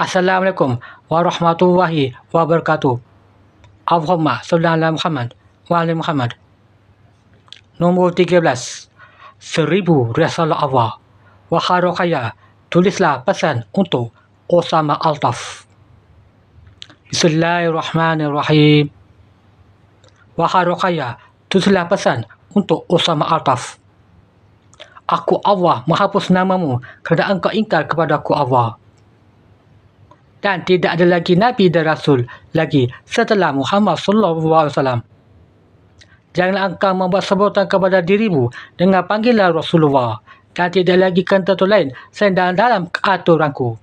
Assalamualaikum warahmatullahi wabarakatuh. Allahumma salli ala Muhammad wa ala Muhammad. Nombor 13. Seribu Risalah Allah. Wahai tulislah pesan untuk Osama Altaf. Bismillahirrahmanirrahim. Wahai Rokaya, tulislah pesan untuk Osama Altaf. Aku Allah menghapus namamu kerana engkau ingkar kepada aku Allah. Dan tidak ada lagi Nabi dan Rasul lagi setelah Muhammad wasallam. Janganlah engkau membuat sebutan kepada dirimu dengan panggilan Rasulullah dan tidak lagi kentatu lain selain dalam, dalam aturanku.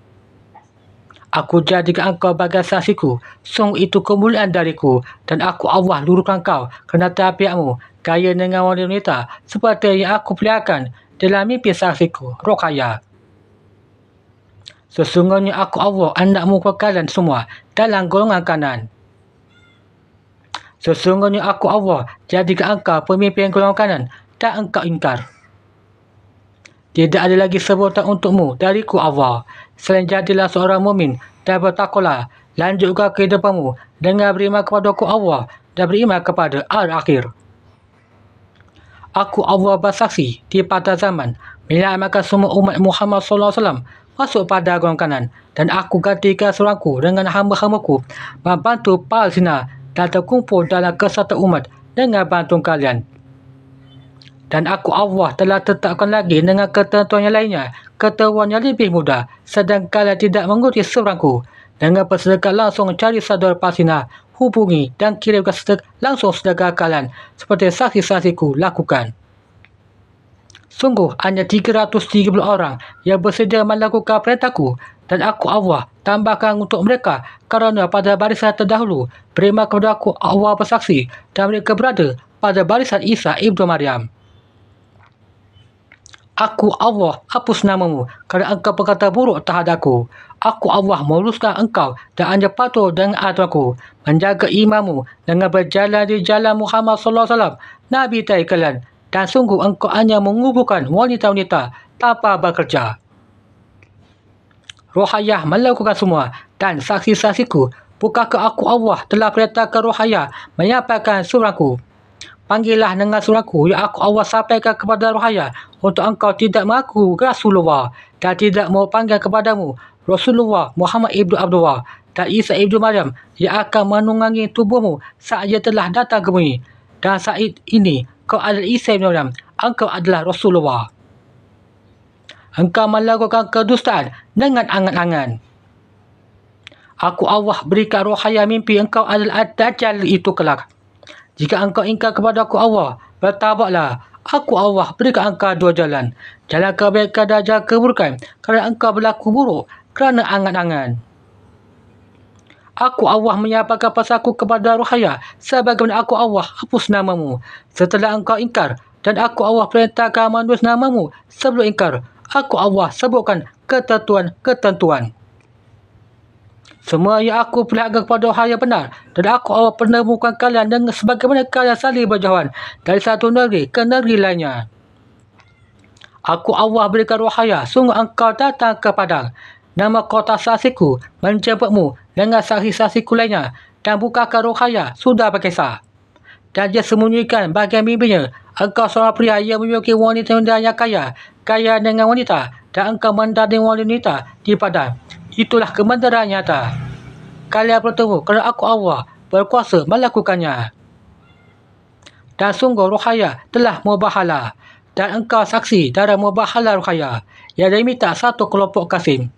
Aku jadikan engkau bagai saksiku, sungguh itu kemuliaan dariku dan aku Allah luruhkan kau kerana tabiatmu kaya dengan wanita seperti yang aku peliharkan dalam mimpi saksiku, Rokaya. Sesungguhnya aku Allah anakmu ke kalian semua dalam golongan kanan. Sesungguhnya aku Allah jadikan engkau pemimpin golongan kanan dan engkau ingkar. Tidak ada lagi sebutan untukmu dariku Allah. Selain jadilah seorang mumin dan bertakwalah. Lanjutkan kehidupanmu dengan beriman kepada aku Allah dan beriman kepada al-akhir. Aku Allah bersaksi di pada zaman menyelamatkan semua umat Muhammad SAW masuk pada golongan kanan dan aku gantikan surangku dengan hamba-hambaku membantu Palestina dan terkumpul dalam kesatuan umat dengan bantuan kalian. Dan aku Allah telah tetapkan lagi dengan ketentuan yang lainnya, ketentuan yang lebih mudah, sedang kalian tidak menguti surangku. Dengan bersedekah langsung cari saudara Palestina, hubungi dan kirimkan sedekah langsung sedekah kalian seperti saksi-saksiku lakukan. Sungguh hanya 330 orang yang bersedia melakukan perintahku dan aku Allah tambahkan untuk mereka kerana pada barisan terdahulu beriman kepada aku Allah bersaksi dan mereka berada pada barisan Isa Ibnu Maryam. Aku Allah hapus namamu kerana engkau berkata buruk terhadapku. Aku Allah meluluskan engkau dan hanya patuh dengan aturanku. Menjaga imanmu dengan berjalan di jalan Muhammad wasallam, Nabi dari kalian. Dan sungguh engkau hanya menguburkan wanita-wanita tanpa bekerja. Rohayah melakukan semua dan saksi-saksiku. Bukankah aku Allah telah perintahkan Rohayah menyampaikan surahku? Panggillah dengan surahku yang aku Allah sampaikan kepada Rohaya untuk engkau tidak mengaku Rasulullah dan tidak mau panggil kepadamu Rasulullah Muhammad Ibnu Abdullah dan Isa Ibnu Maryam yang akan menunggangi tubuhmu saat ia telah datang ke bumi. Dan saat ini kau adalah Isa Ibnu Maryam, engkau adalah Rasulullah. Engkau melakukan kedustaan dengan angan-angan. Aku Allah berikan rohaya mimpi engkau adalah Dajjal itu kelak. Jika engkau ingkar kepada aku Allah, bertabaklah. Aku Allah berikan engkau dua jalan. Jalan kebaikan dan jalan keburukan kerana engkau berlaku buruk kerana angan-angan. Aku Allah menyampaikan pasalku kepada Ruhaya sebagaimana aku Allah hapus namamu setelah engkau ingkar dan aku Allah perintahkan menulis namamu sebelum ingkar. Aku Allah sebutkan ketentuan-ketentuan. Semua yang aku perlihatkan kepada yang benar dan aku awal penemukan kalian dengan sebagaimana kalian saling berjauhan dari satu negeri ke negeri lainnya. Aku Allah berikan wahaya, sungguh engkau datang ke padang. Nama kota saksiku menjemputmu dengan saksi-saksiku lainnya dan bukakan rohaya sudah berkisah. Dan dia sembunyikan bagian mimpinya. Engkau seorang pria yang memiliki wanita yang kaya, kaya dengan wanita dan engkau mendading wanita di padang itulah kebenaran nyata. Kalian bertemu kerana aku Allah berkuasa melakukannya. Dan sungguh Ruhaya telah mubahala dan engkau saksi darah mubahala Ruhaya yang diminta satu kelompok kasim.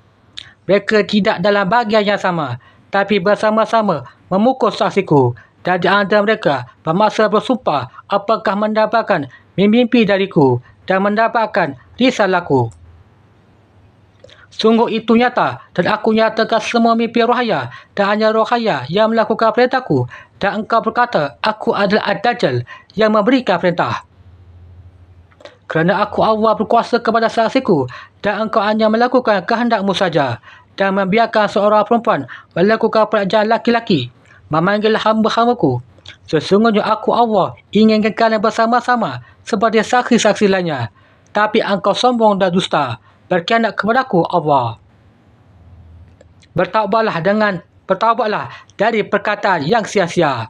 Mereka tidak dalam bagian yang sama tapi bersama-sama memukul saksiku dan di antara mereka bermasa bersumpah apakah mendapatkan mimpi dariku dan mendapatkan risalahku. Sungguh itu nyata dan aku nyatakan semua mimpi rohaya dan hanya rohaya yang melakukan perintahku dan engkau berkata aku adalah Ad-Dajjal yang memberikan perintah. Kerana aku Allah berkuasa kepada saksiku dan engkau hanya melakukan kehendakmu saja dan membiarkan seorang perempuan melakukan pekerjaan laki-laki memanggil hamba-hambaku. Sesungguhnya aku Allah inginkan kalian bersama-sama seperti saksi-saksi lainnya. Tapi engkau sombong dan dusta berkhianat kepadaku Allah. bertaubatlah dengan bertaubatlah dari perkataan yang sia-sia.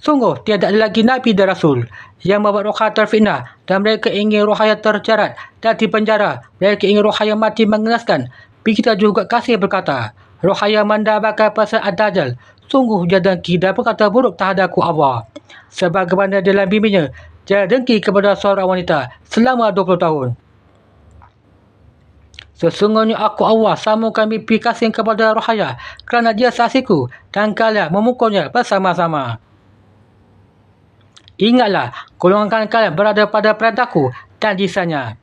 Sungguh tiada lagi Nabi dan Rasul yang membuat rohaya terfitnah dan mereka ingin rohaya terjarat dan dipenjara. Mereka ingin rohaya mati mengenaskan. Begitu juga kasih berkata, rohaya mendapatkan pasal Ad-Dajjal. Sungguh dia dengki dan berkata buruk terhadapku Allah. Sebagaimana dalam bimbingnya, dia dengki kepada seorang wanita selama 20 tahun. Sesungguhnya aku Allah samakan mimpi kasih kepada rohaya kerana dia saksiku dan kalian memukulnya bersama-sama. Ingatlah, golongan kalian berada pada perintahku dan disanya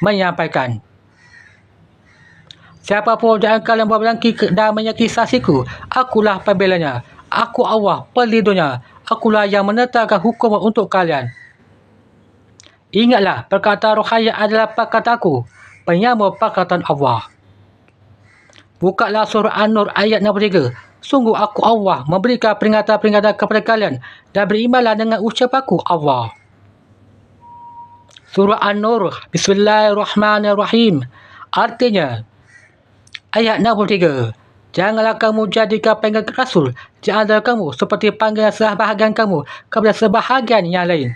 menyampaikan. Siapa pun jangan kalian buat berlangki dan menyakiti saksiku, akulah pembelanya. Aku Allah, pelindungnya. Akulah yang menetapkan hukum untuk kalian. Ingatlah, perkataan rohaya adalah perkataanku, penyambung perkataan Allah. Bukalah surah An-Nur ayat 63. Sungguh aku Allah memberikan peringatan-peringatan kepada kalian dan berimanlah dengan ucapanku Allah. Surah An-Nur Bismillahirrahmanirrahim Artinya Ayat 63 Janganlah kamu jadikan panggilan Rasul di antara kamu seperti panggilan sebahagian kamu kepada sebahagian yang lain.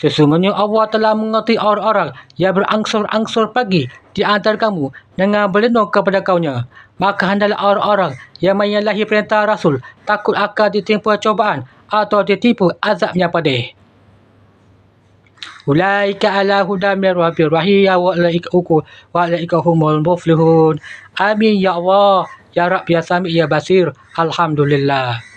Sesungguhnya Allah telah mengerti orang-orang yang berangsur-angsur pergi di antara kamu dengan berlindung kepada kaunya. Maka hendaklah orang-orang yang menyalahi perintah Rasul takut akan ditimpa cobaan atau ditipu azabnya pedih. Ulaika ala huda min rabbir rahiyya wa wa ulaika humul muflihun. Amin ya Allah. Ya Rabb ya Sami ya Basir. Alhamdulillah.